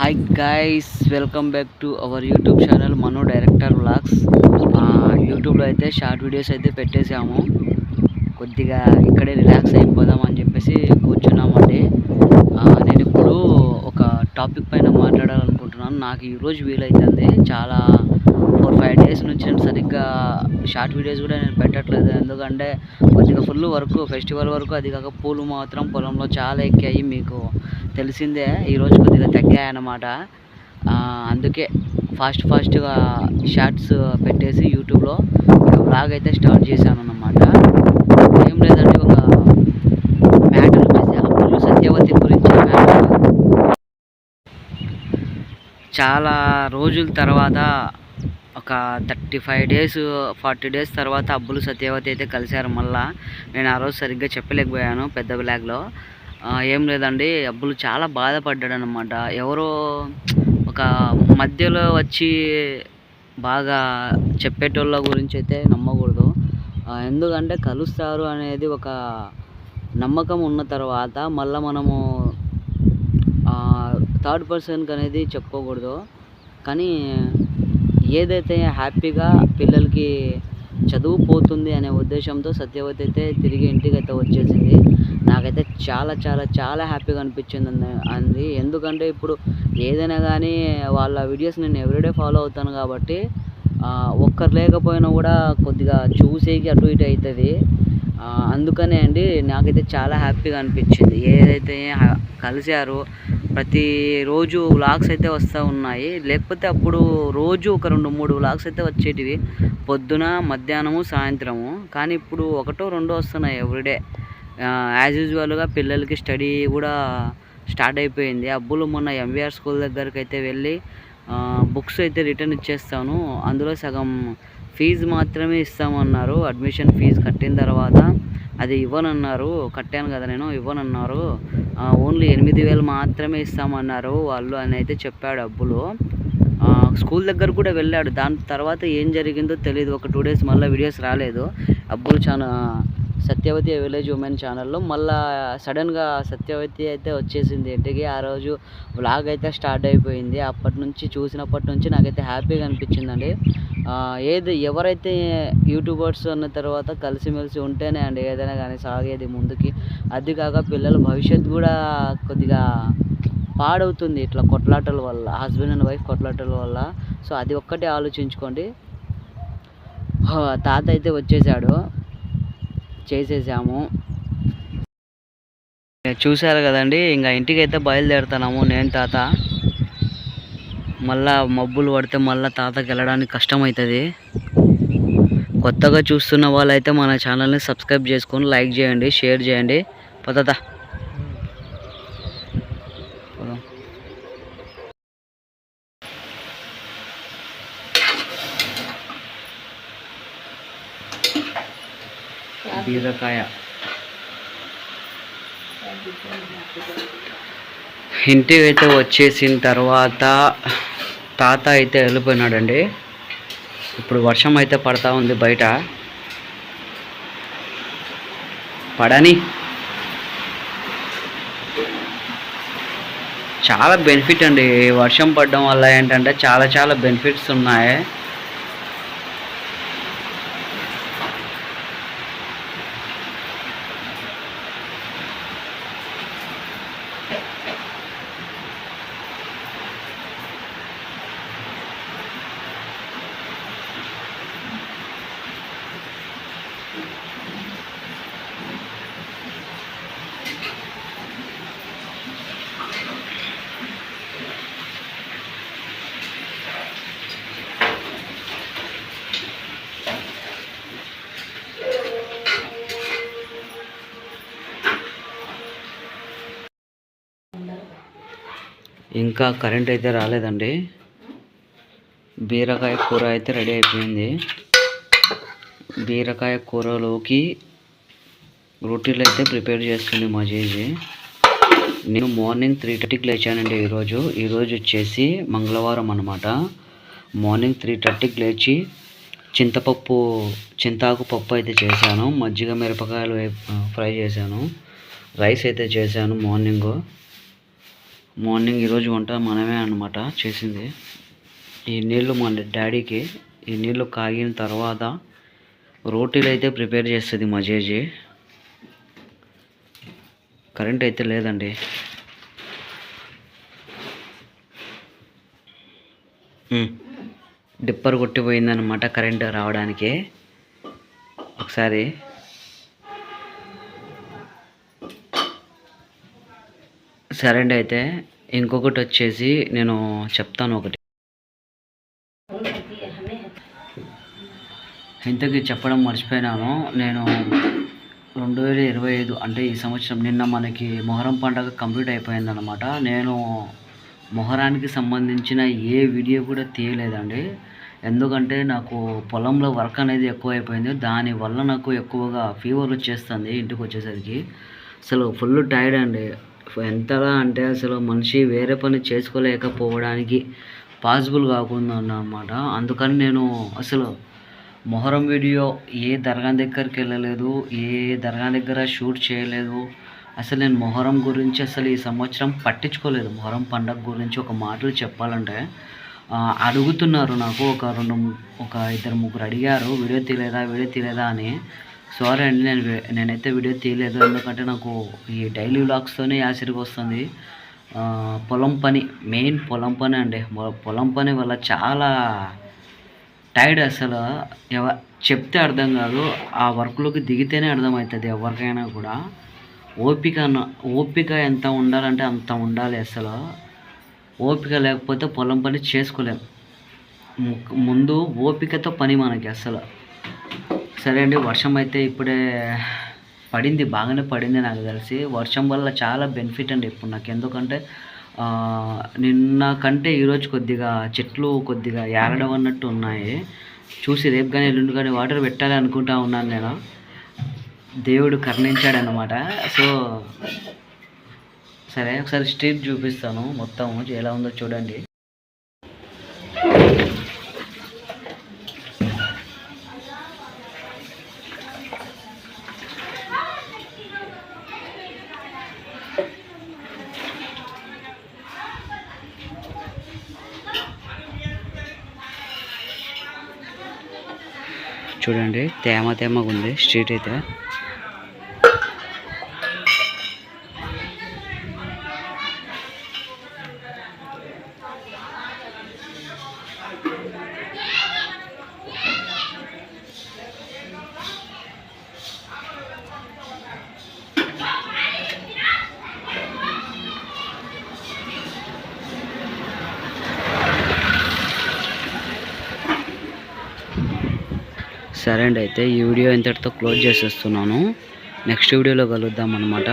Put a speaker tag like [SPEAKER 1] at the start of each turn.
[SPEAKER 1] Hi guys welcome back to our YouTube channel Mano director vlogs యూట్యూబ్లో అయితే short videos అయితే పెట్టేసాము కొద్దిగా ఇక్కడే రిలాక్స్ అయిపోదాం అని చెప్పేసి కూర్చున్నామండి నేను ఇప్పుడు ఒక టాపిక్ పైన మాట్లాడాలనుకుంటున్నాను. నాకు ఈరోజు వీలైతుంది. చాలా ఫోర్ ఫైవ్ డేస్ నుంచి నేను సరిగ్గా షార్ట్ వీడియోస్ కూడా నేను పెట్టట్లేదు. ఎందుకంటే కొద్దిగా ఫుల్ వర్క్ ఫెస్టివల్ వరకు అది కాక పూలు మాత్రం పొలంలో చాలా ఎక్కాయి మీకు తెలిసిందే. ఈరోజు కొద్దిగా తగ్గాయి అన్నమాట అందుకే ఫాస్ట్ ఫాస్ట్గా షార్ట్స్ పెట్టేసి యూట్యూబ్లో బ్లాగ్ అయితే స్టార్ట్ చేశాను అన్నమాట ఏం లేదంటే ఒక మ్యాటర్ వచ్చేసి అప్పులు సత్యవతి గురించి చాలా రోజుల తర్వాత ఒక thirty five days forty days తర్వాత అబ్బులు సత్యవతి అయితే కలిశారు మళ్ళా. నేను ఆ రోజు సరిగ్గా చెప్పలేకపోయాను పెద్ద బ్లాగ్లో. ఏం లేదండి అబ్బులు చాలా బాధపడ్డాడు అనమాట ఎవరో ఒక మధ్యలో వచ్చి బాగా చెప్పేటోళ్ళ గురించి అయితే నమ్మకూడదు. ఎందుకంటే కలుస్తారు అనేది ఒక నమ్మకం ఉన్న తర్వాత మళ్ళీ మనము థర్డ్ పర్సన్కి అనేది చెప్పుకోకూడదు కానీ ఏదైతే హ్యాపీగా పిల్లలకి చదువు పోతుంది అనే ఉద్దేశంతో సత్యవతి అయితే తిరిగి ఇంటికి అయితే వచ్చేసింది. నాకైతే చాలా చాలా చాలా హ్యాపీగా అనిపించింది అంది- ఎందుకంటే ఇప్పుడు ఏదైనా కానీ వాళ్ళ వీడియోస్ నేను ఎవ్రీడే ఫాలో అవుతాను కాబట్టి ఒక్కరు లేకపోయినా కూడా కొద్దిగా చూసేకి అటు ఇటు అవుతుంది అందుకనే అండి నాకైతే చాలా హ్యాపీగా అనిపించింది. ఏదైతే హ- కలిశారో ప్రతిరోజు వ్లాగ్స్ అయితే వస్తూ ఉన్నాయి. లేకపోతే అప్పుడు రోజు ఒక రెండు మూడు వ్లాగ్స్ అయితే వచ్చేటివి. పొద్దున మధ్యాహ్నము సాయంత్రము. కానీ ఇప్పుడు ఒకటో రెండో వస్తున్నాయి ఎవ్రీడే యాజ్ యూజువల్గా పిల్లలకి స్టడీ కూడా స్టార్ట్ అయిపోయింది. అబ్బులు మొన్న ఎంవీఆర్ స్కూల్ దగ్గరికి అయితే వెళ్ళి బుక్స్ అయితే రిటర్న్ ఇచ్చేస్తాను. అందులో సగం ఫీజు మాత్రమే ఇస్తామన్నారు. అడ్మిషన్ ఫీజు కట్టిన తర్వాత అది ఇవ్వనన్నారు కట్టాను కదా నేను ఇవ్వనన్నారు. ఓన్లీ ఎనిమిది వేలు మాత్రమే ఇస్తామన్నారు వాళ్ళు అని అయితే చెప్పాడు అబ్బులు. స్కూల్ దగ్గర కూడా వెళ్ళాడు. దాని తర్వాత ఏం జరిగిందో తెలియదు ఒక టూ డేస్ మళ్ళీ వీడియోస్ రాలేదు. అబ్బులు చాలా సత్యవతి విలేజ్ ఉమెన్ ఛానల్లో. మళ్ళీ సడన్గా సత్యవతి అయితే వచ్చేసింది ఇంటికి. ఆ రోజు వ్లాగ్ అయితే స్టార్ట్ అయిపోయింది. అప్పటి నుంచి చూసినప్పటి నుంచి నాకైతే హ్యాపీగా అనిపించిందండి. ఏది ఎవరైతే యూట్యూబర్స్ అన్న తర్వాత కలిసిమెలిసి ఉంటేనే అండి ఏదైనా కానీ సాగేది ముందుకి. అది కాక పిల్లల భవిష్యత్తు కూడా కొద్దిగా పాడవుతుంది ఇట్లా కొట్లాటల వల్ల. హస్బెండ్ అండ్ వైఫ్ కొట్లాటల వల్ల. సో అది ఒక్కటే ఆలోచించుకోండి. తాత అయితే వచ్చేసాడు. చేసేసాము. చూశారు కదండి ఇంకా ఇంటికి అయితే బయలుదేరుతున్నాము నేను తాత. మళ్ళా మబ్బులు పడితే మళ్ళీ తాతకి వెళ్ళడానికి కష్టం అవుతుంది కొత్తగా చూస్తున్న వాళ్ళైతే మన ఛానల్ని సబ్స్క్రైబ్ చేసుకొని లైక్ చేయండి షేర్ చేయండి. పదతా బీరకాయ. ఇంటికి అయితే వచ్చేసిన తర్వాత తాత అయితే వెళ్ళిపోయినాడండి. ఇప్పుడు వర్షం అయితే పడతా ఉంది బయట. పడని. చాలా బెనిఫిట్ అండి. వర్షం పడడం వల్ల ఏంటంటే చాలా చాలా బెనిఫిట్స్ ఉన్నాయి. ఇంకా కరెంట్ అయితే రాలేదండి. బీరకాయ కూర అయితే రెడీ అయిపోయింది. బీరకాయ కూరలోకి రొట్టెలు అయితే ప్రిపేర్ చేస్తుంది మా జేజీ. నేను మార్నింగ్ త్రీ థర్టీకి లేచానండి ఈరోజు. ఈరోజు వచ్చేసి మంగళవారం అనమాట మార్నింగ్ త్రీ థర్టీకి లేచి చింతపప్పు చింతాకు పప్పు అయితే చేశాను. మజ్జిగ మిరపకాయలు ఫ్రై చేశాను. రైస్ అయితే చేశాను మార్నింగ్. మార్నింగ్ ఈరోజు వంట మనమే అన్నమాట చేసింది. ఈ నీళ్ళు మా డాడీకి ఈ నీళ్ళు కాగిన తర్వాత రోటీలు అయితే ప్రిపేర్ చేస్తుంది మా జేజీ. కరెంట్ అయితే లేదండి. డిప్పర్ కొట్టిపోయిందనమాట కరెంట్ రావడానికి. ఒకసారి సరే అండి అయితే ఇంకొకటి వచ్చేసి నేను చెప్తాను ఒకటి. ఇంతకీ చెప్పడం మర్చిపోయినాను. నేను రెండు వేల ఇరవై ఐదు అంటే ఈ సంవత్సరం నిన్న మనకి మొహరం పండగ కంప్లీట్ అయిపోయిందనమాట నేను మొహరానికి సంబంధించిన ఏ వీడియో కూడా తీయలేదండి. ఎందుకంటే నాకు పొలంలో వర్క్ అనేది ఎక్కువ అయిపోయింది దానివల్ల నాకు ఎక్కువగా ఫీవర్ వచ్చేస్తుంది ఇంటికి వచ్చేసరికి. అసలు ఫుల్ టైర్డ్ అండి. ఎంతలా అంటే అసలు మనిషి వేరే పని చేసుకోలేకపోవడానికి పాసిబుల్ కాకుండా అన్నమాట అందుకని నేను అసలు మొహరం వీడియో ఏ దర్గా దగ్గరికి వెళ్ళలేదు ఏ దర్గా దగ్గర షూట్ చేయలేదు. అసలు నేను మొహరం గురించి అసలు ఈ సంవత్సరం పట్టించుకోలేదు. మొహరం పండగ గురించి ఒక మాటలు చెప్పాలంటే అడుగుతున్నారు నాకు. ఒక రెండు ఒక ఇద్దరు ముగ్గురు అడిగారు వీడియో తీయలేదా వీడియో తీయలేదా అని. సారీ అండి నేను నేనైతే వీడియో తీయలేదు. ఎందుకంటే నాకు ఈ డైలీ వ్లాగ్స్తోనే యాసిడ్కి వస్తుంది పొలం పని మెయిన్ పొలం పని అండి. పొలం పని వల్ల చాలా టైర్డ్ అసలు. ఎవ చెప్తే అర్థం కాదు. ఆ వర్క్లోకి దిగితేనే అర్థమవుతుంది ఎవరికైనా కూడా. ఓపిక అన్న- ఓపిక ఎంత ఉండాలంటే అంత ఉండాలి అసలు. ఓపిక లేకపోతే పొలం పని చేసుకోలేం. ముందు ఓపికతో పని మనకి అసలు. సరే అండి వర్షం అయితే ఇప్పుడే పడింది బాగానే పడింది నాకు తెలిసి. వర్షం వల్ల చాలా బెనిఫిట్ అండి ఇప్పుడు నాకు. ఎందుకంటే నిన్న కంటే ఈరోజు కొద్దిగా చెట్లు కొద్దిగా ఏరడం అన్నట్టు ఉన్నాయి. చూసి రేపు కానీ ఎల్లుండి కానీ వాటర్ పెట్టాలి అనుకుంటా ఉన్నాను నేను. దేవుడు కర్ణించాడనమాట సో సరే ఒకసారి స్ట్రీట్ చూపిస్తాను మొత్తం ఎలా ఉందో చూడండి. చూడండి తేమ తేమగా ఉంది స్ట్రీట్ అయితే. సరే అండి అయితే ఈ వీడియో ఇంతటితో క్లోజ్ చేసేస్తున్నాను. నెక్స్ట్ వీడియోలో కలుద్దాం అనమాట